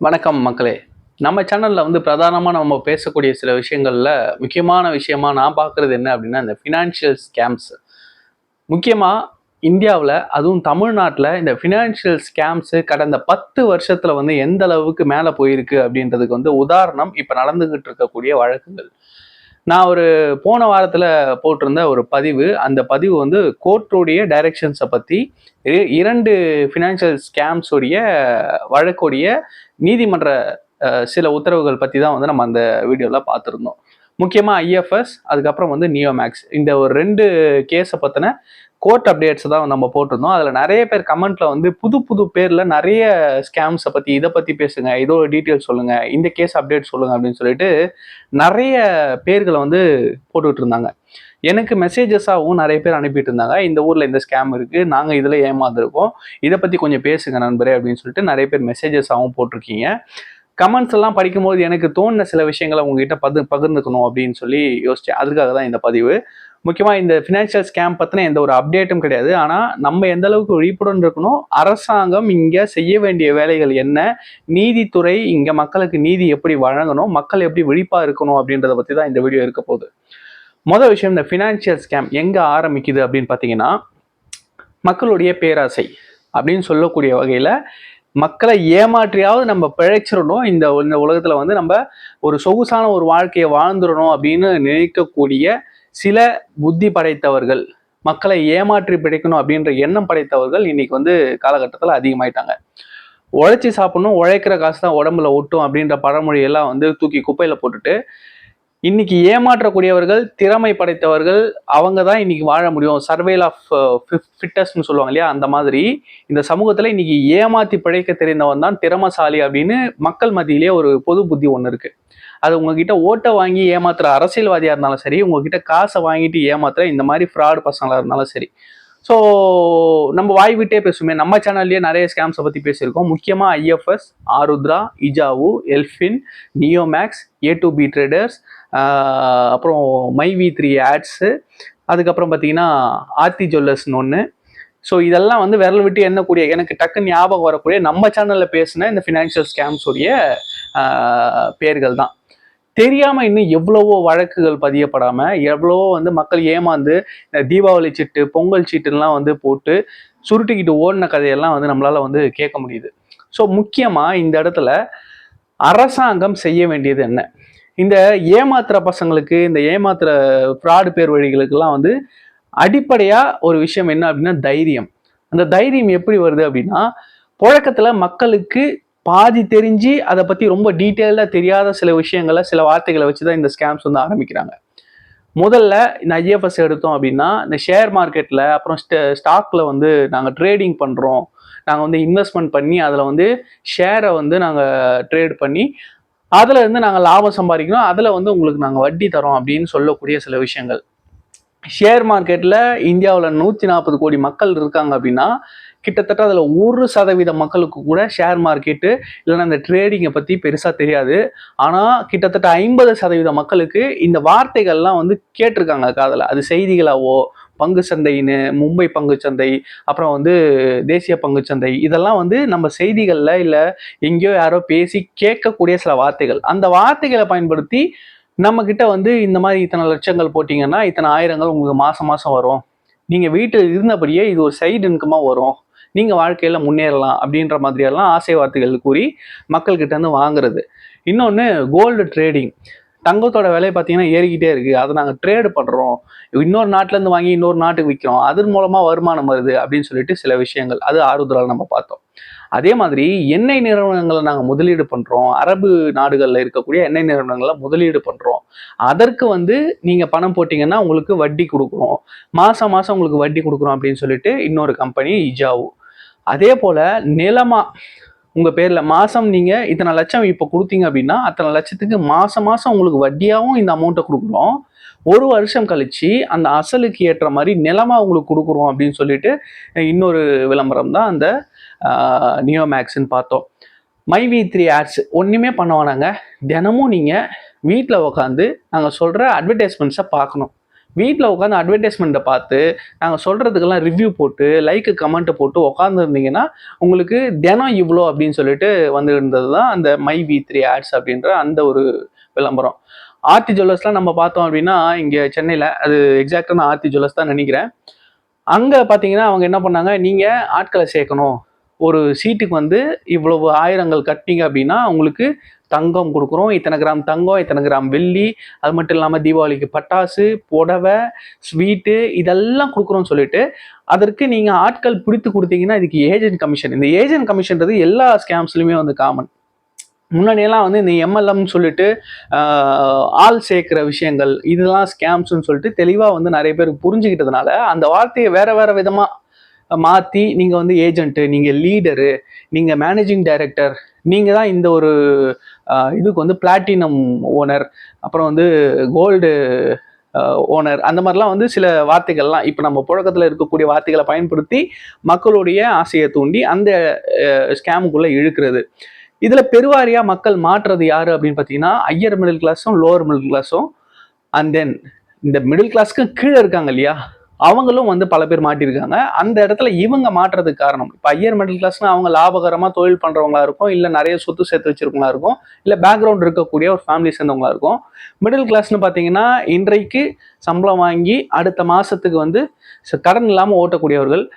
வணக்கம் மக்களே. நம்ம சேனலில் வந்து பிரதானமாக நம்ம பேசக்கூடிய சில விஷயங்களில் முக்கியமான விஷயமா நான் பார்க்குறது என்ன அப்படின்னா இந்த ஃபினான்ஷியல் ஸ்கேம்ஸ் முக்கியமாக இந்தியாவில் அதுவும் தமிழ்நாட்டில் இந்த ஃபினான்ஷியல் ஸ்கேம்ஸு கடந்த பத்து வருஷத்தில் வந்து எந்த அளவுக்கு மேலே போயிருக்கு அப்படின்றதுக்கு வந்து உதாரணம் இப்போ நடந்துக்கிட்டு இருக்கக்கூடிய வழக்குகள். நான் ஒரு போன வாரத்தில் போட்டிருந்த ஒரு பதிவு அந்த பதிவு வந்து கோர்ட்டுடைய டைரக்ஷன்ஸை பற்றி இரண்டு ஃபினான்ஷியல் ஸ்கேம்ஸுடைய வழக்குடைய நீதிமன்ற சில உத்தரவுகள் பற்றி தான் வந்து நம்ம அந்த வீடியோவில் பார்த்துருந்தோம். முக்கியமாக ஐஎஃப்எஸ் அதுக்கப்புறம் வந்து நியோமேக்ஸ் இந்த ஒரு ரெண்டு கேஸை பற்றின கோர்ட் அப்டேட்ஸ் தான் நம்ம போட்டிருந்தோம். அதில் நிறைய பேர் கமெண்ட்ல வந்து புது புது பேரில் நிறைய ஸ்கேம்ஸை பற்றி இதை பற்றி பேசுங்க. இதோ டீட்டெயில் சொல்லுங்கள் இந்த கேஸ் அப்டேட் சொல்லுங்கள் அப்படின்னு சொல்லிட்டு நிறைய பேர்களை வந்து போட்டுக்கிட்டு இருந்தாங்க எனக்கு மெசேஜஸாகவும் நிறைய பேர் அனுப்பிட்டு இருந்தாங்க இந்த ஊரில் இந்த ஸ்கேம் இருக்குது நாங்கள் இதில் ஏமாந்துருக்கோம். இதை பற்றி கொஞ்சம் பேசுங்க நண்பரே அப்படின்னு சொல்லிட்டு நிறைய பேர் மெசேஜஸாகவும் போட்டிருக்கீங்க. கமெண்ட்ஸ் எல்லாம் படிக்கும்போது எனக்கு தோணின சில விஷயங்களை உங்ககிட்ட பது பகிர்ந்துக்கணும் அப்படின்னு சொல்லி யோசிச்சேன். அதுக்காக தான் இந்த பதிவு. முக்கியமாக இந்த ஃபினான்ஷியல் ஸ்கேம் பற்றின எந்த ஒரு அப்டேட்டும் கிடையாது. ஆனால் நம்ம எந்த அளவுக்கு விழிப்புடன் இருக்கணும் அரசாங்கம் இங்கே செய்ய வேண்டிய வேலைகள் என்ன நீதித்துறை இங்கே மக்களுக்கு நீதி எப்படி வழங்கணும் மக்கள் எப்படி விழிப்பாக இருக்கணும் அப்படின்றத பற்றி தான் இந்த வீடியோ இருக்க போகுது. மொதல் விஷயம் இந்த ஃபினான்ஷியல் ஸ்கேம் எங்கே ஆரம்பிக்குது அப்படின்னு பார்த்தீங்கன்னா மக்களுடைய பேராசை அப்படின்னு சொல்லக்கூடிய வகையில் மக்களை ஏமாற்றியாவது நம்ம பிழைச்சிடணும். இந்த இந்த உலகத்தில் வந்து நம்ம ஒரு சொகுசான ஒரு வாழ்க்கையை வாழ்ந்துடணும் அப்படின்னு நினைக்கக்கூடிய சில புத்தி படைத்தவர்கள் மக்களை ஏமாற்றி பிழைக்கணும் அப்படின்ற எண்ணம் படைத்தவர்கள் இன்னைக்கு வந்து காலகட்டத்தில் அதிகமாயிட்டாங்க. உழைச்சி சாப்பிடணும் உழைக்கிற காசு தான் உடம்புல ஒட்டும் அப்படின்ற பழமொழியெல்லாம் வந்து தூக்கி குப்பையில் போட்டுட்டு இன்னைக்கு ஏமாற்றக்கூடியவர்கள் திறமை படைத்தவர்கள் அவங்க தான் இன்னைக்கு வாழ முடியும். சர்வேல் ஆஃப் ஃபிட்டஸ்ட்னு சொல்லுவாங்க இல்லையா? அந்த மாதிரி இந்த சமூகத்தில் இன்னைக்கு ஏமாத்தி பிழைக்க தெரிந்தவன் தான் திறமசாலி அப்படின்னு மக்கள் மத்தியிலேயே ஒரு பொது புத்தி ஒன்று இருக்கு. அது உங்ககிட்ட ஓட்டை வாங்கி ஏமாத்துற அரசியல்வாதியாக இருந்தாலும் சரி உங்ககிட்ட காசை வாங்கிட்டு ஏமாத்துற இந்த மாதிரி ஃப்ராட் பசங்களாக இருந்தாலும் சரி. ஸோ நம்ம வாய் விட்டே பேசுமே நம்ம சேனல்லையே நிறைய ஸ்கேம்ஸை பற்றி பேசியிருக்கோம். முக்கியமாக IFS Aarudhra Ijavu Elfin Neomax A to B traders அப்புறம் மை வி த்ரீ ஆட்ஸு அதுக்கப்புறம் பார்த்தீங்கன்னா ஆர்த்தி ஜுவல்லர்ஸ்னு ஒன்று ஸோ இதெல்லாம் வந்து விரல் விட்டு எண்ணக்கூடிய எனக்கு டக்குன்னு ஞாபகம் வரக்கூடிய நம்ம சேனலில் பேசின இந்த ஃபினான்ஷியல் ஸ்கேம்ஸுடைய பேர்கள் தான். தெரியாமல் இன்னும் எவ்வளவோ வழக்குகள் பதியப்படாமல் எவ்வளவோ வந்து மக்கள் ஏமாந்து இந்த தீபாவளி சீட்டு பொங்கல் சீட்டுலாம் வந்து போட்டு சுருட்டிக்கிட்டு ஓடின கதையெல்லாம் வந்து நம்மளால வந்து கேட்க முடியுது. ஸோ முக்கியமாக இந்த இடத்துல அரசாங்கம் செய்ய வேண்டியது என்ன? இந்த ஏமாத்துற பசங்களுக்கு இந்த ஏமாத்துற ஃப்ராடு பேர் வழிகளுக்கெல்லாம் வந்து அடிப்படையாக ஒரு விஷயம் என்ன அப்படின்னா தைரியம். அந்த தைரியம் எப்படி வருது அப்படின்னா புழக்கத்தில் மக்களுக்கு பாதி தெரிஞ்சு அதை பற்றி ரொம்ப டீட்டெயிலாக தெரியாத சில விஷயங்களை சில வார்த்தைகளை வச்சு தான் இந்த ஸ்கேம்ஸ் வந்து ஆரம்பிக்கிறாங்க. முதல்ல இந்த ஐஎஃப்எஸ் எடுத்தோம் அப்படின்னா இந்த ஷேர் மார்க்கெட்டில் அப்புறம் ஸ்டாக்ல வந்து நாங்கள் ட்ரேடிங் பண்ணுறோம் நாங்கள் வந்து இன்வெஸ்ட்மெண்ட் பண்ணி அதில் வந்து ஷேரை வந்து நாங்கள் ட்ரேட் பண்ணி அதில் இருந்து நாங்கள் லாபம் சம்பாதிக்கிறோம். அதில் வந்து உங்களுக்கு நாங்கள் வட்டி தரோம் அப்படின்னு சொல்லக்கூடிய சில விஷயங்கள். ஷேர் மார்க்கெட்டில் இந்தியாவில் நூற்றி நாற்பது கோடி மக்கள் இருக்காங்க அப்படின்னா கிட்டத்தட்ட அதில் ஒரு சதவீத மக்களுக்கு கூட ஷேர் மார்க்கெட்டு இல்லைன்னா இந்த ட்ரேடிங்கை பற்றி பெருசாக தெரியாது. ஆனால் கிட்டத்தட்ட ஐம்பது சதவீத மக்களுக்கு இந்த வார்த்தைகள்லாம் வந்து கேட்டிருக்காங்க காதில். அது செய்திகளாவோ பங்கு சந்தைன்னு மும்பை பங்குச்சந்தை அப்புறம் வந்து தேசிய பங்குச்சந்தை இதெல்லாம் வந்து நம்ம செய்திகளில் இல்லை எங்கேயோ யாரோ பேசி கேட்கக்கூடிய சில வார்த்தைகள். அந்த வார்த்தைகளை பயன்படுத்தி நம்ம கிட்ட வந்து இந்த மாதிரி இத்தனை லட்சங்கள் போட்டிங்கன்னா இத்தனை ஆயிரங்கள் உங்களுக்கு மாசம் மாசம் வரும். நீங்க வீட்டில் இருந்தபடியே இது ஒரு சைடு இன்கமா வரும். நீங்கள் வாழ்க்கையில் முன்னேறலாம் அப்படின்ற மாதிரியெல்லாம் ஆசை வார்த்தைகள் கூறி மக்கள்கிட்ட இருந்து வாங்குறது. இன்னொன்று கோல்டு ட்ரேடிங் தங்கத்தோட விலை பார்த்தீங்கன்னா ஏறிக்கிட்டே இருக்குது அதை நாங்கள் ட்ரேடு பண்ணுறோம் இன்னொரு நாட்டிலேருந்து வாங்கி இன்னொரு நாட்டுக்கு விற்கிறோம் அதன் மூலமாக வருமானம் வருது அப்படின்னு சொல்லிட்டு சில விஷயங்கள். அது ஆறுதலால் நம்ம பார்த்தோம். அதே மாதிரி எண்ணெய் நிறுவனங்களை நாங்கள் முதலீடு பண்ணுறோம் அரபு நாடுகளில் இருக்கக்கூடிய எண்ணெய் நிறுவனங்களை முதலீடு பண்ணுறோம் அதற்கு வந்து நீங்கள் பணம் போட்டிங்கன்னா உங்களுக்கு வட்டி கொடுக்குறோம். மாதம் மாதம் உங்களுக்கு வட்டி கொடுக்குறோம் அப்படின்னு சொல்லிட்டு இன்னொரு கம்பெனி இஜாவு அதே போல் நிலமா உங்கள் பேரில் மாதம் நீங்கள் இத்தனை லட்சம் இப்போ கொடுத்தீங்க அப்படின்னா அத்தனை லட்சத்துக்கு மாதம் மாதம் உங்களுக்கு வட்டியாகவும் இந்த அமௌண்ட்டை கொடுக்குறோம். ஒரு வருஷம் கழிச்சு அந்த அசலுக்கு ஏற்ற மாதிரி நிலமா உங்களுக்கு கொடுக்குறோம் அப்படின்னு சொல்லிட்டு இன்னொரு விளம்பரம் தான் அந்த நியோமேக்ஸ்ன்னு பார்த்தோம். மை வி த்ரீ ஆட்ஸ் ஒன்றுமே பண்ண வேணாங்க தினமும் நீங்கள் வீட்டில் உட்காந்து நாங்கள் சொல்கிற அட்வர்டைஸ்மெண்ட்ஸை பார்க்கணும். வீட்டில் உட்காந்து அட்வர்டைஸ்மெண்ட்டை பார்த்து நாங்கள் சொல்கிறதுக்கெல்லாம் ரிவ்யூ போட்டு லைக்கு கமெண்ட்டை போட்டு உட்காந்துருந்தீங்கன்னா உங்களுக்கு தினம் இவ்வளோ அப்படின்னு சொல்லிட்டு வந்து இருந்தது தான் அந்த மை வி த்ரீ ஆட்ஸ் அப்படின்ற அந்த ஒரு விளம்பரம். ஆர்த்தி ஜுவல்லர்ஸ்லாம் நம்ம பார்த்தோம் அப்படின்னா இங்கே சென்னையில் அது எக்ஸாக்டாக நான் ஆர்த்தி ஜுவல்லர்ஸ் தான் நினைக்கிறேன். அங்கே பார்த்தீங்கன்னா அவங்க என்ன பண்ணாங்க நீங்கள் ஆட்களை சேர்க்கணும். ஒரு சீட்டுக்கு வந்து இவ்வளவு ஆயிரங்கள் கட்டிங்க அப்படின்னா உங்களுக்கு தங்கம் கொடுக்குறோம். இத்தனை கிராம் தங்கம் இத்தனை கிராம் வெள்ளி அது மட்டும் இல்லாமல் தீபாவளிக்கு பட்டாசு புடவை ஸ்வீட்டு இதெல்லாம் கொடுக்குறோம்னு சொல்லிட்டு அதற்கு நீங்கள் ஆட்கள் பிடித்து கொடுத்தீங்கன்னா இதுக்கு ஏஜென்ட் கமிஷன் இந்த ஏஜென்ட் கமிஷன்றது எல்லா ஸ்கேம்ஸ்லையுமே வந்து காமன் முன்னாடியெல்லாம் வந்து இந்த எம்எல்எம்னு சொல்லிட்டு ஆள் சேர்க்குற விஷயங்கள் இதெல்லாம் ஸ்கேம்ஸ்னு சொல்லிட்டு தெளிவாக வந்து நிறைய பேர் புரிஞ்சுக்கிட்டதுனால அந்த வார்த்தையை வேற வேற விதமாக மாற்றி நீங்கள் வந்து ஏஜென்ட்டு நீங்கள் லீடரு நீங்கள் மேனேஜிங் டைரக்டர் நீங்கள் தான் இந்த ஒரு இதுக்கு வந்து பிளாட்டினம் ஓனர் அப்புறம் வந்து கோல்டு ஓனர் அந்த மாதிரிலாம் வந்து சில வார்த்தைகள்லாம் இப்போ நம்ம புழக்கத்தில் இருக்கக்கூடிய வார்த்தைகளை பயன்படுத்தி மக்களுடைய ஆசையை தூண்டி அந்த ஸ்கேமுக்குள்ளே இழுக்கிறது. இதில் பெருவாரியாக மக்கள் மாற்றுறது யார் அப்படின்னு பார்த்தீங்கன்னா ஐயர் மிடில் கிளாஸும் லோவர் மிடில் கிளாஸும் அண்ட் தென் இந்த மிடில் கிளாஸ்க்கு கீழே இருக்காங்க இல்லையா? அவங்களும் வந்து பல பேர் மாட்டியிருக்காங்க. அந்த இடத்துல இவங்க மாற்றுறதுக்கு காரணம். இப்போ ஐயர் மிடில் கிளாஸ்னா அவங்க லாபகரமாக தொழில் பண்ணுறவங்களா இருக்கும். இல்லை நிறைய சொத்து சேர்த்து வச்சிருக்கவங்களா இருக்கும். இல்லை பேக்ரவுண்ட் இருக்கக்கூடிய ஒரு ஃபேமிலி சேர்ந்தவங்களா இருக்கும். மிடில் கிளாஸ்னு பார்த்தீங்கன்னா இன்றைக்கு சம்பளம் வாங்கி அடுத்த மாதத்துக்கு வந்து ச- கடன் இல்லாமல் ஓட்டக்கூடியவர்கள்.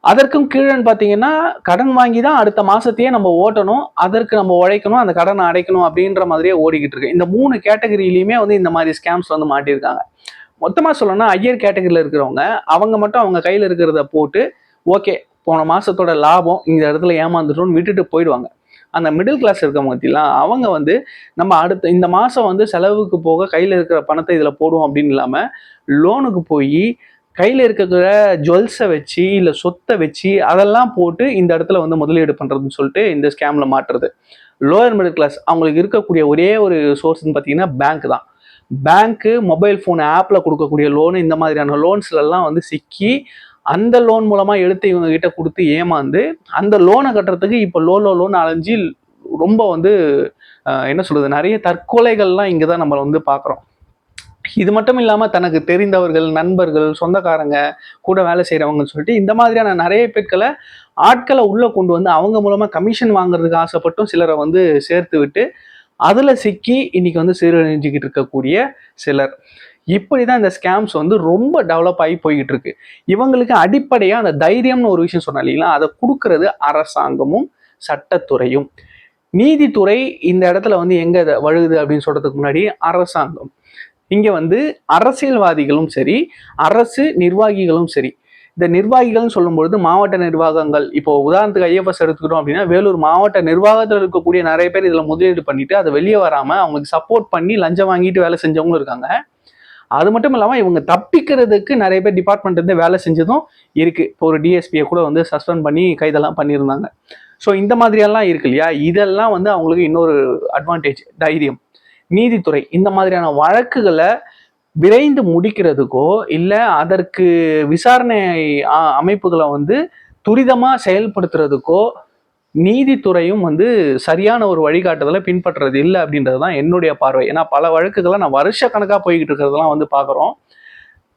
அதற்கும் கீழன்னு பார்த்தீங்கன்னா கடன் வாங்கி தான் அடுத்த மாசத்தையே நம்ம ஓட்டணும். அதற்கு நம்ம உழைக்கணும். அந்த கடனை அடைக்கணும் அப்படின்ற மாதிரியே ஓடிக்கிட்டு இருக்கு. இந்த மூணு கேட்டகரியிலையுமே வந்து இந்த மாதிரி ஸ்கேம்ஸ் வந்து மாட்டியிருக்காங்க. மொத்தமாக சொல்லணும்னா ஐயர் கேட்டகரியில் இருக்கிறவங்க அவங்க மட்டும் அவங்க கையில் இருக்கிறத போட்டு ஓகே போன மாதத்தோட லாபம் இந்த இடத்துல ஏமாந்துட்டோம்னு விட்டுட்டு போயிடுவாங்க. அந்த மிடில் கிளாஸ் இருக்கவங்க பற்றிலாம் அவங்க வந்து நம்ம அடுத்த இந்த மாதம் வந்து செலவுக்கு போக கையில் இருக்கிற பணத்தை இதில் போடுவோம் அப்படின்னு இல்லாமல் லோனுக்கு போய் கையில் இருக்கிற ஜுவல்ஸை வச்சு இல்லை சொத்தை வச்சு அதெல்லாம் போட்டு இந்த இடத்துல வந்து முதலீடு பண்ணுறதுன்னு சொல்லிட்டு இந்த ஸ்கேமில் மாட்டுறது. லோயர் மிடில் கிளாஸ் அவங்களுக்கு இருக்கக்கூடிய ஒரே ஒரு சோர்ஸ்னு பார்த்தீங்கன்னா பேங்க் தான். பேங்க்கு மொபைல் ஃபோன் ஆப்பில் கொடுக்கக்கூடிய லோனு இந்த மாதிரியான லோன்ஸ்லலாம் வந்து சிக்கி அந்த லோன் மூலமாக எடுத்து இவங்க கிட்ட கொடுத்து ஏமாந்து அந்த லோனை கட்டுறதுக்கு இப்போ லோ லோ லோன் அலைஞ்சு ரொம்ப வந்து என்ன சொல்கிறது நிறைய தற்கொலைகள்லாம் இங்கே தான் நம்ம வந்து பார்க்குறோம் இது மட்டும் இல்லாமல் தனக்கு தெரிந்தவர்கள் நண்பர்கள் சொந்தக்காரங்க கூட வேலை செய்கிறவங்கன்னு சொல்லிட்டு இந்த மாதிரியான நிறைய பேர்களை ஆட்களை உள்ளே கொண்டு வந்து அவங்க மூலமாக கமிஷன் வாங்குறதுக்கு ஆசைப்பட்டும் சிலரை வந்து சேர்த்து விட்டு அதில் சிக்கி இன்னைக்கு வந்து சீரழிஞ்சிக்கிட்டு இருக்கக்கூடிய சிலர். இப்படி தான் இந்த ஸ்கேம்ஸ் வந்து ரொம்ப டெவலப் ஆகி போய்கிட்டு இருக்கு. இவங்களுக்கு அடிப்படையாக அந்த தைரியம்னு ஒரு விஷயம் சொன்னா இல்லைங்களா? அதை கொடுக்கறது அரசாங்கமும் சட்டத்துறையும். நீதித்துறை இந்த இடத்துல வந்து எங்கே வழுகுது அப்படின்னு சொல்கிறதுக்கு முன்னாடி அரசாங்கம். இங்கே வந்து அரசியல்வாதிகளும் சரி அரசு நிர்வாகிகளும் சரி இந்த நிர்வாகிகள்னு சொல்லும்பொழுது மாவட்ட நிர்வாகங்கள். இப்போ உதாரணத்துக்கு ஐஎஃப்எஸ் எடுத்துக்கிட்டோம் அப்படின்னா வேலூர் மாவட்ட நிர்வாகத்தில் இருக்கக்கூடிய நிறைய பேர் இதில் முதலீடு பண்ணிட்டு அதை வெளியே வராமல் அவங்களுக்கு சப்போர்ட் பண்ணி லஞ்சம் வாங்கிட்டு வேலை செஞ்சவங்களும் இருக்காங்க. அது மட்டும் இல்லாமல் இவங்க தப்பிக்கிறதுக்கு நிறைய பேர் டிபார்ட்மெண்ட் இருந்து வேலை செஞ்சதும் இருக்கு. இப்போ ஒரு டிஎஸ்பியை கூட வந்து சஸ்பெண்ட் பண்ணி கைதெல்லாம் பண்ணியிருந்தாங்க. ஸோ இந்த மாதிரியெல்லாம் இருக்கு இல்லையா? இதெல்லாம் வந்து அவங்களுக்கு இன்னொரு அட்வான்டேஜ் தைரியம். நீதித்துறை இந்த மாதிரியான வழக்குகளை விரைந்து முடிக்கிறதுக்கோ இல்லை அதற்கு விசாரணை அமைப்புகளை வந்து துரிதமாக செயல்படுத்துறதுக்கோ நீதித்துறையும் வந்து சரியான ஒரு வழிகாட்டுதலை பின்பற்றுறது இல்லை அப்படின்றது தான் என்னுடைய பார்வை. ஏன்னா பல வழக்குகளை நான் வருஷ கணக்காக போய்கிட்டு இருக்கிறதெல்லாம் வந்து பார்க்குறோம்.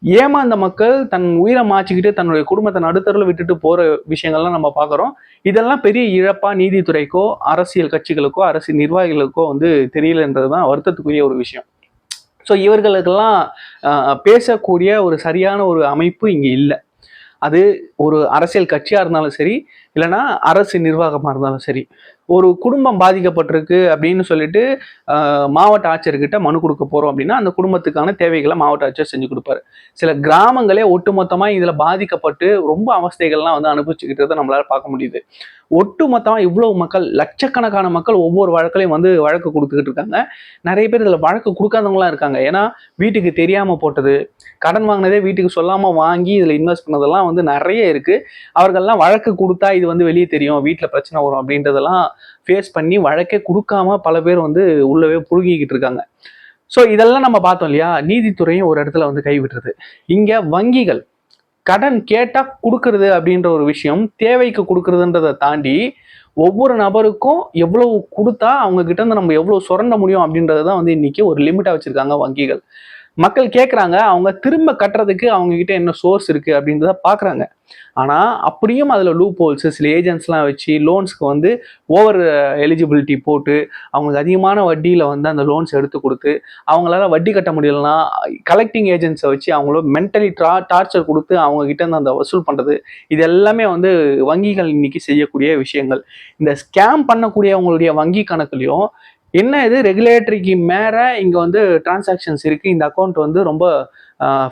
ஏமாந்த மக்கள் தன் உயிரை மாச்சிக்கிட்டு தன்னுடைய குடும்பத்தை நடுத்தரில் விட்டுட்டு போகிற விஷயங்கள்லாம் நம்ம பார்க்குறோம். இதெல்லாம் பெரிய இழப்பாக நீதித்துறைக்கோ அரசியல் கட்சிகளுக்கோ அரசு நிர்வாகிகளுக்கோ வந்து தெரியலன்றது தான் வருத்தத்துக்குரிய ஒரு விஷயம். ஸோ இவர்களுக்கெல்லாம் பேசக்கூடிய ஒரு சரியான ஒரு அமைப்பு இங்கே இல்லை. அது ஒரு அரசியல் கட்சியாக இருந்தாலும் சரி இல்லைன்னா அரசு நிர்வாகமாக இருந்தாலும் சரி. ஒரு குடும்பம் பாதிக்கப்பட்டிருக்கு அப்படின்னு சொல்லிட்டு மாவட்ட ஆட்சியர்கிட்ட மனு கொடுக்க போகிறோம் அப்படின்னா அந்த குடும்பத்துக்கான தேவைகளை மாவட்ட ஆட்சியர் செஞ்சு கொடுப்பாரு. சில கிராமங்களே ஒட்டுமொத்தமாக இதில் பாதிக்கப்பட்டு ரொம்ப அவஸ்தைகள்லாம் வந்து அனுபவிச்சுக்கிட்டதை நம்மளால பார்க்க முடியுது. ஒட்டுமொத்தமாக இவ்வளோ மக்கள் லட்சக்கணக்கான மக்கள் ஒவ்வொரு வழக்கிலையும் வந்து வழக்கு கொடுத்துக்கிட்டு இருக்காங்க. நிறைய பேர் இதில் வழக்கு கொடுக்காதவங்களாம் இருக்காங்க. ஏன்னா வீட்டுக்கு தெரியாமல் போட்டது கடன் வாங்கினதே வீட்டுக்கு சொல்லாமல் வாங்கி இதில் இன்வெஸ்ட் பண்ணதெல்லாம் வந்து நிறைய இருக்குது அவர்கள்லாம் வழக்கு கொடுத்தா இது வந்து வெளியே தெரியும் வீட்டில் பிரச்சனை வரும் அப்படின்றதெல்லாம் ஃபேஸ் பண்ணி வழக்கே கொடுக்காம பல பேர் வந்து உள்ளவே புழுகிக்கிட்டு இருக்காங்க. ஸோ இதெல்லாம் நம்ம பார்த்தோம் இல்லையா? நீதித்துறையும் ஒரு இடத்துல வந்து கைவிட்டுறது இங்கே வங்கிகள் கடன் கேட்டால் கொடுக்கறது அப்படின்ற ஒரு விஷயம் தேவைக்கு கொடுக்கறதுன்றதை தாண்டி ஒவ்வொரு நபருக்கும் எவ்வளவு கொடுத்தா அவங்க கிட்ட இருந்து நம்ம எவ்வளவு சுரண்ட முடியும் அப்படின்றது தான் வந்து இன்னைக்கு ஒரு லிமிட்டாக வச்சிருக்காங்க வங்கிகள். மக்கள் கேட்குறாங்க அவங்க திரும்ப கட்டுறதுக்கு அவங்க கிட்ட என்ன சோர்ஸ் இருக்குது அப்படின்றத பார்க்குறாங்க ஆனால் அப்படியும் அதில் லூப் ஹோல்ஸு சில ஏஜென்ட்ஸ்லாம் வச்சு லோன்ஸ்க்கு வந்து ஓவர் எலிஜிபிலிட்டி போட்டு அவங்களுக்கு அதிகமான வட்டியில் வந்து அந்த லோன்ஸ் எடுத்து கொடுத்து அவங்களால வட்டி கட்ட முடியலன்னா கலெக்டிங் ஏஜென்ட்ஸை வச்சு அவங்கள மென்டலி ட்ரா டார்ச்சர் கொடுத்து அவங்கக்கிட்ட அந்த வசூல் பண்ணுறது இது எல்லாமே வந்து வங்கிகள் இன்னைக்கு செய்யக்கூடிய விஷயங்கள். இந்த ஸ்கேம் பண்ணக்கூடியவங்களுடைய வங்கி கணக்குலையும் என்ன இது? ரெகுலேட்டரிக்கு மேலே இங்கே வந்து டிரான்சாக்ஷன்ஸ் இருக்குது இந்த அக்கௌண்ட் வந்து ரொம்ப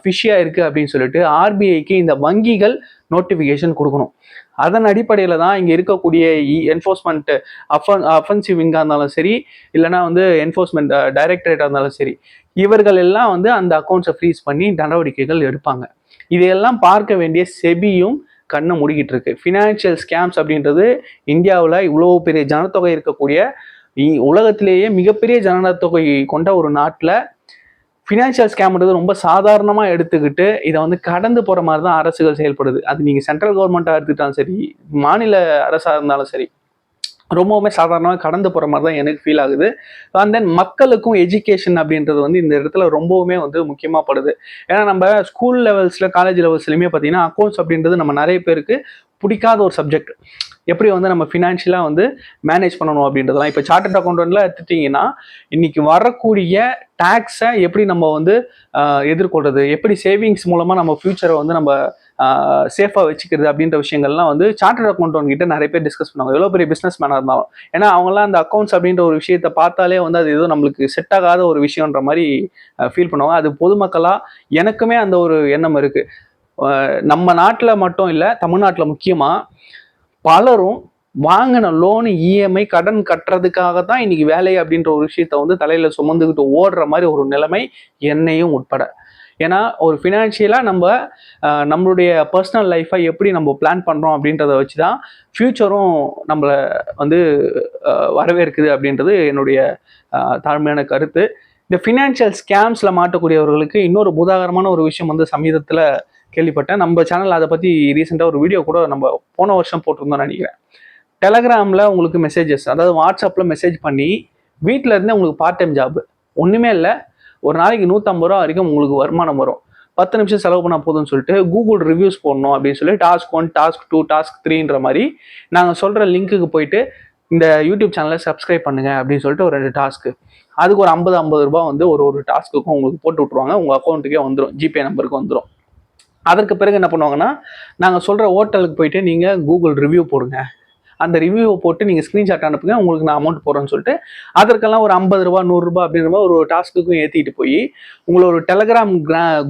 ஃபிஷியாக இருக்குது அப்படின்னு சொல்லிட்டு ஆர்பிஐக்கு இந்த வங்கிகள் நோட்டிஃபிகேஷன் கொடுக்கணும். அதன் அடிப்படையில் தான் இங்கே இருக்கக்கூடிய என்ஃபோர்ஸ்மெண்ட் அஃபன் அஃபென்சிவ் விங்காக இருந்தாலும் சரி இல்லைனா வந்து என்ஃபோர்ஸ்மெண்ட் டைரக்டரேட்டாக இருந்தாலும் சரி இவர்கள் எல்லாம் வந்து அந்த அக்கௌண்ட்ஸை ஃப்ரீஸ் பண்ணி நடவடிக்கைகள் எடுப்பாங்க. இதையெல்லாம் பார்க்க வேண்டிய செபியும் கண்ணை முடிக்கிட்டு இருக்கு. ஃபினான்ஷியல் ஸ்கேம்ஸ் அப்படின்றது இந்தியாவில் இவ்வளோ பெரிய ஜனத்தொகை இருக்கக்கூடிய உலகத்திலேயே மிகப்பெரிய ஜனத்தொகை கொண்ட ஒரு நாட்டில் ஃபினான்ஷியல் ஸ்கேம்ன்றது ரொம்ப சாதாரணமாக எடுத்துக்கிட்டு இதை வந்து கடந்து போகிற மாதிரி தான் அரசுகள் செயல்படுது. அது நீங்கள் சென்ட்ரல் கவர்மெண்ட்டாக எடுத்துக்கிட்டாலும் சரி மாநில அரசாக இருந்தாலும் சரி ரொம்பவுமே சாதாரணமாக கடந்து போகிற மாதிரி தான் எனக்கு ஃபீல் ஆகுது. அண்ட் தென் மக்களுக்கும் எஜுகேஷன் அப்படின்றது வந்து இந்த இடத்துல ரொம்பவுமே வந்து முக்கியமாக படுது. ஏன்னா நம்ம ஸ்கூல் லெவல்ஸில் காலேஜ் லெவல்ஸ்லையுமே பார்த்தீங்கன்னா அக்கௌண்ட்ஸ் அப்படின்றது நம்ம நிறைய பேருக்கு பிடிக்காத ஒரு சப்ஜெக்ட் எப்படி வந்து நம்ம ஃபினான்ஷியலாக வந்து மேனேஜ் பண்ணணும் அப்படின்றதெல்லாம். இப்போ சார்ட்டட் அக்கௌண்டன்ட்ல எடுத்துட்டிங்கன்னா இன்னைக்கு வரக்கூடிய டேக்ஸை எப்படி நம்ம வந்து எதிர்கொள்றது? எப்படி சேவிங்ஸ் மூலமாக நம்ம ஃபியூச்சரை வந்து நம்ம சேஃபாக வச்சுக்கிறது அப்படின்ற விஷயங்கள்லாம் வந்து சார்ட்டட் அக்கௌண்ட் கிட்ட நிறைய பேர் டிஸ்கஸ் பண்ணுவாங்க. எவ்வளோ பெரிய பிஸ்னஸ் மேனாக இருந்தாலும். ஏன்னா அவங்களாம் அந்த அக்கௌண்ட்ஸ் அப்படின்ற ஒரு விஷயத்தை பார்த்தாலே வந்து அது ஏதோ நம்மளுக்கு செட் ஆகாத ஒரு விஷயன்ற மாதிரி ஃபீல் பண்ணுவாங்க. அது பொதுமக்களாக எனக்குமே அந்த ஒரு எண்ணம் இருக்குது நம்ம நாட்டில் மட்டும் இல்லை தமிழ்நாட்டில் முக்கியமாக பலரும் வாங்கின லோனு இஎம்ஐ கடன் கட்டுறதுக்காக தான் இன்னைக்கு வேலை அப்படின்ற ஒரு விஷயத்த வந்து தலையில் சுமந்துக்கிட்டு ஓடுற மாதிரி ஒரு நிலைமை என்னையும் உட்பட. ஏன்னா ஒரு ஃபினான்ஷியலாக நம்ம நம்மளுடைய பர்சனல் லைஃப்பை எப்படி நம்ம பிளான் பண்ணுறோம் அப்படின்றத வச்சு தான் ஃப்யூச்சரும் நம்மளை வந்து வரவேற்குது அப்படின்றது என்னுடைய தாழ்மையான கருத்து. இந்த ஃபினான்ஷியல் ஸ்கேம்ஸில் மாட்டக்கூடியவர்களுக்கு இன்னொரு உதாகரமான ஒரு விஷயம் வந்து சமீபத்தில் கேள்விப்பட்டேன். நம்ம சேனல் அதை பற்றி ரீசெண்டாக ஒரு வீடியோ கூட நம்ம போன வருஷம் போட்டிருந்தோம்னு நினைக்கிறேன். டெலகிராமில் உங்களுக்கு மெசேஜஸ் அதாவது வாட்ஸ்அப்பில் மெசேஜ் பண்ணி வீட்டில் இருந்தே உங்களுக்கு பார்ட் டைம் ஜாப் ஒன்றுமே இல்லை. ஒரு நாளைக்கு நூற்றம்பது ரூபா வரைக்கும் உங்களுக்கு வருமானம் வரும். பத்து நிமிஷம் செலவு பண்ணால் போதும்னு சொல்லிட்டு கூகுள் ரிவ்யூஸ் போடணும் அப்படின்னு சொல்லி task one task two task த்ரீன்ற மாதிரி நாங்கள் சொல்கிற லிங்க்குக்கு போயிட்டு இந்த யூடியூப் சேனலை சப்ஸ்கிரைப் பண்ணுங்க அப்படின்னு சொல்லிட்டு ஒரு ரெண்டு டாஸ்க்கு அதுக்கு ஒரு ஐம்பது ஐம்பது ரூபா வந்து ஒரு ஒரு டாஸ்க்குக்கும் உங்களுக்கு போட்டு விட்ருவாங்க உங்கள் அக்கௌண்ட்டுக்கே வந்துடும் ஜிபே நம்பருக்கு வந்துடும் அதற்கு பிறகு என்ன பண்ணுவாங்கன்னா நாங்கள் சொல்கிற ஹோட்டலுக்கு போயிட்டு நீங்கள் கூகுள் ரிவ்யூ போடுங்க. அந்த ரிவ்யூவை போட்டு நீங்கள் ஸ்க்ரீன்ஷாட் அனுப்புங்க உங்களுக்கு நான் அமௌண்ட் போடுறேன்னு சொல்லிட்டு அதற்கெல்லாம் ஒரு ஐம்பது ரூபா நூறுரூபா அப்படின்ற மாதிரி ஒரு டாஸ்க்குக்கும் ஏற்றிட்டு போய் உங்களை ஒரு டெலகிராம்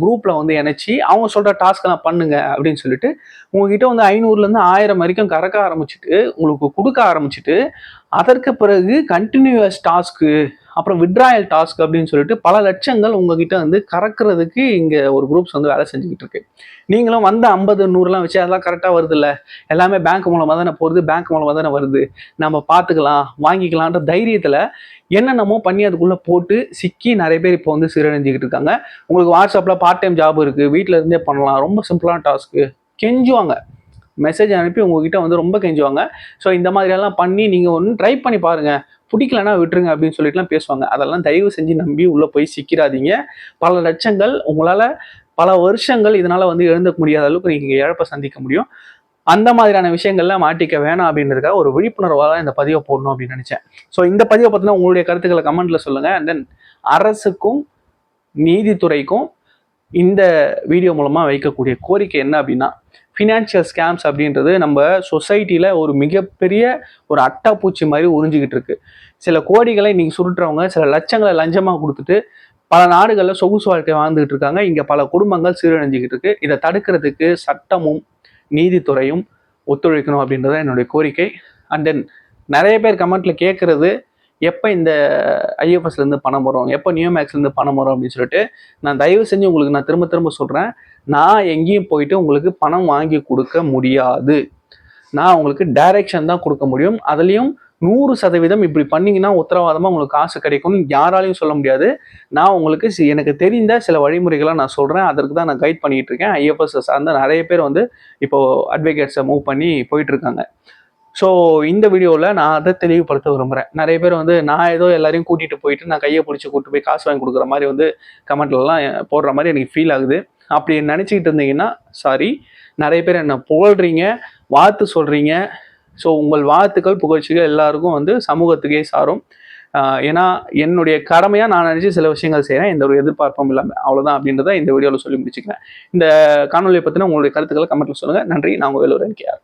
குரூப்பில் வந்து இணைச்சி அவங்க சொல்கிற டாஸ்க்கெல்லாம் பண்ணுங்க அப்படின்னு சொல்லிட்டு உங்ககிட்ட வந்து ஐநூறுலேருந்து ஆயிரம் வரைக்கும் கறக்க ஆரம்பிச்சிட்டு உங்களுக்கு கொடுக்க ஆரம்பிச்சிட்டு அதற்கு பிறகு கண்டினியூஸ் டாஸ்க்கு அப்புறம் விட்ராயல் டாஸ்க் அப்படின்னு சொல்லிட்டு பல லட்சங்கள் உங்ககிட்ட வந்து கறக்கிறதுக்கு இங்கே ஒரு குரூப்ஸ் வந்து வேலை செஞ்சுக்கிட்டு இருக்கு. நீங்களும் வந்த ஐம்பது நூறுலாம் வச்சு அதெல்லாம் கரெக்டாக வருது இல்லை எல்லாமே பேங்க் மூலமாக தானே போகிறது பேங்க் மூலமாக தானே வருது? நம்ம பார்த்துக்கலாம் வாங்கிக்கலான்ற தைரியத்தில் என்னென்னமோ பண்ணி அதுக்குள்ளே போட்டு சிக்கி நிறைய பேர் இப்போ வந்து சீரழிஞ்சிக்கிட்டு இருக்காங்க. உங்களுக்கு வாட்ஸ்அப்பில் பார்ட் டைம் ஜாப் இருக்குது வீட்டில் இருந்தே பண்ணலாம். ரொம்ப சிம்பிளான டாஸ்க்கு கெஞ்சுவாங்க. மெசேஜ் அனுப்பி உங்ககிட்ட வந்து ரொம்ப கெஞ்சுவாங்க. ஸோ இந்த மாதிரியெல்லாம் பண்ணி நீங்கள் ஒன்று ட்ரை பண்ணி பாருங்கள் பிடிக்கலன்னா விட்டுருங்க அப்படின்னு சொல்லிட்டுலாம் பேசுவாங்க. அதெல்லாம் தயவு செஞ்சு நம்பி உள்ளே போய் சிக்கிறாதீங்க பல லட்சங்கள் உங்களால் பல வருஷங்கள் இதனால் வந்து எழுந்த முடியாத அளவுக்கு நீங்கள் இழப்பை சந்திக்க முடியும். அந்த மாதிரியான விஷயங்கள்லாம் மாட்டிக்க வேணாம் அப்படின்றதுக்காக ஒரு விழிப்புணர்வாக தான் இந்த பதிவை போடணும் அப்படின்னு நினச்சேன். ஸோ இந்த பதிவை பார்த்தீங்கன்னா உங்களுடைய கருத்துக்களை கமெண்ட்டில் சொல்லுங்கள் அண்ட் தென் அரசுக்கும் நீதித்துறைக்கும் இந்த வீடியோ மூலமாக வைக்கக்கூடிய கோரிக்கை என்ன அப்படின்னா ஃபினான்ஷியல் ஸ்கேம்ஸ் அப்படின்றது நம்ம சொசைட்டியில் ஒரு மிகப்பெரிய ஒரு அட்டாப்பூச்சி மாதிரி உறிஞ்சிக்கிட்டு இருக்கு. சில கோடிகளை நீங்கள் சுருட்டுறவங்க சில லட்சங்களை லஞ்சமாக கொடுத்துட்டு பல நாடுகளில் சொகுசு வாழ்க்கை வாழ்ந்துகிட்டு இருக்காங்க. இங்கே பல குடும்பங்கள் சீரழிஞ்சிக்கிட்டு இருக்கு. இதை தடுக்கிறதுக்கு சட்டமும் நீதித்துறையும் ஒத்துழைக்கணும் அப்படின்றது தான் என்னுடைய கோரிக்கை. அண்ட் தென் நிறைய பேர் கமெண்ட்டில் கேட்குறது எப்போ இந்த ஐஎஃப்எஸ்லேருந்து பணம் வரும்? எப்போ நியூமேக்ஸ்லேருந்து பணம் வரும் அப்படின்னு சொல்லிட்டு நான் தயவு செஞ்சு உங்களுக்கு நான் திரும்ப திரும்ப சொல்கிறேன் நான் எங்கேயும் போயிட்டு உங்களுக்கு பணம் வாங்கி கொடுக்க முடியாது. நான் உங்களுக்கு டைரக்ஷன் தான் கொடுக்க முடியும். அதுலேயும் நூறு சதவீதம் இப்படி பண்ணிங்கன்னா உத்தரவாதமாக உங்களுக்கு காசு கிடைக்கும்னு யாராலையும் சொல்ல முடியாது. நான் உங்களுக்கு எனக்கு தெரிந்த சில வழிமுறைகளை நான் சொல்கிறேன் அதற்கு தான் நான் கைட் பண்ணிகிட்டு இருக்கேன். ஐஎஃப்எஸ் சார்ந்த நிறைய பேர் வந்து இப்போது அட்வொகேட்ஸை மூவ் பண்ணி போயிட்டுருக்காங்க ஸோ இந்த வீடியோவில் நான் அதை தெளிவுபடுத்த விரும்புகிறேன் நிறைய பேர் வந்து நான் ஏதோ எல்லாரையும் கூட்டிகிட்டு போயிட்டு நான் கையை பிடிச்சி கூட்டு போய் காசு வாங்கி கொடுக்குற மாதிரி வந்து கமெண்ட்லலாம் போடுற மாதிரி எனக்கு ஃபீல் ஆகுது. அப்படி நினச்சிக்கிட்டு இருந்தீங்கன்னா சாரி நிறைய பேர் என்னை புகழ்றீங்க வாழ்த்து சொல்கிறீங்க ஸோ உங்கள் வாழ்த்துக்கள் புகழ்ச்சிகள் எல்லாருக்கும் வந்து சமூகத்துக்கே சாரும். ஏன்னா என்னுடைய கடமையாக நான் நினச்சி சில விஷயங்கள் செய்கிறேன் எந்த ஒரு எதிர்பார்ப்பும் இல்லாமல் அவ்வளோதான் அப்படின்றத இந்த வீடியோவில் சொல்லி முடிச்சுக்கிறேன். இந்த காணொலியை பற்றின உங்களுடைய கருத்துக்களை கமெண்ட்டில் சொல்லுங்கள் நன்றி. நான் உங்கள் வேலூர் என்கேஆர்